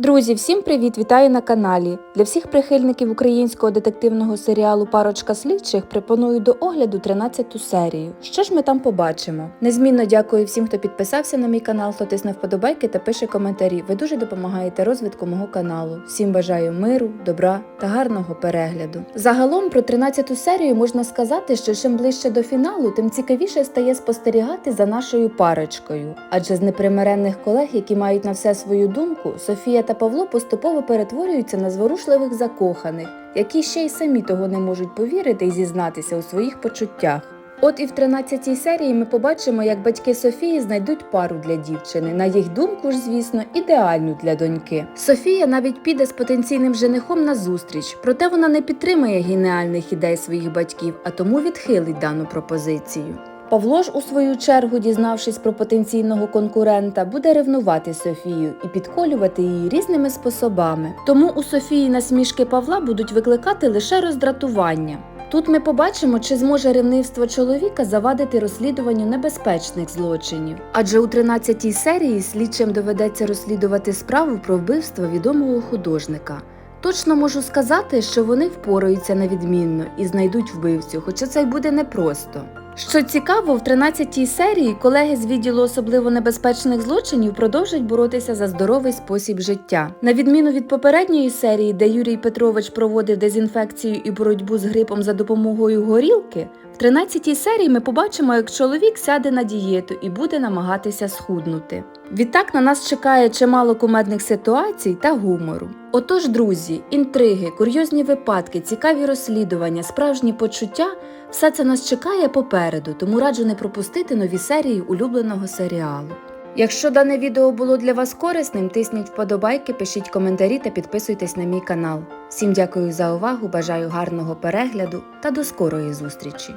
Друзі, всім привіт! Вітаю на каналі. Для всіх прихильників українського детективного серіалу Парочка слідчих пропоную до огляду 13-ту серію. Що ж ми там побачимо? Незмінно дякую всім, хто підписався на мій канал, хто тисне вподобайки та пише коментарі. Ви дуже допомагаєте розвитку мого каналу. Всім бажаю миру, добра та гарного перегляду. Загалом про 13-ту серію можна сказати, що чим ближче до фіналу, тим цікавіше стає спостерігати за нашою парочкою. Адже з непримиренних колег, які мають на все свою думку, Софія та Павло поступово перетворюються на зворушливих закоханих, які ще й самі того не можуть повірити і зізнатися у своїх почуттях. От і в 13-й серії ми побачимо, як батьки Софії знайдуть пару для дівчини. На їх думку ж, звісно, ідеальну для доньки. Софія навіть піде з потенційним женихом на зустріч, проте вона не підтримує геніальних ідей своїх батьків, а тому відхилить дану пропозицію. Павло ж, у свою чергу, дізнавшись про потенційного конкурента, буде ревнувати Софію і підколювати її різними способами. Тому у Софії насмішки Павла будуть викликати лише роздратування. Тут ми побачимо, чи зможе ревнивство чоловіка завадити розслідуванню небезпечних злочинів. Адже у 13-й серії слідчим доведеться розслідувати справу про вбивство відомого художника. Точно можу сказати, що вони впораються на відмінно і знайдуть вбивцю, хоча це й буде непросто. Що цікаво, в 13-й серії колеги з відділу особливо небезпечних злочинів продовжать боротися за здоровий спосіб життя. На відміну від попередньої серії, де Юрій Петрович проводив дезінфекцію і боротьбу з грипом за допомогою горілки, в 13-й серії ми побачимо, як чоловік сяде на дієту і буде намагатися схуднути. Відтак на нас чекає чимало кумедних ситуацій та гумору. Отож, друзі, інтриги, курйозні випадки, цікаві розслідування, справжні почуття все це нас чекає попереду, тому раджу не пропустити нові серії улюбленого серіалу. Якщо дане відео було для вас корисним, тисніть вподобайки, пишіть коментарі та підписуйтесь на мій канал. Всім дякую за увагу, бажаю гарного перегляду та до скорої зустрічі!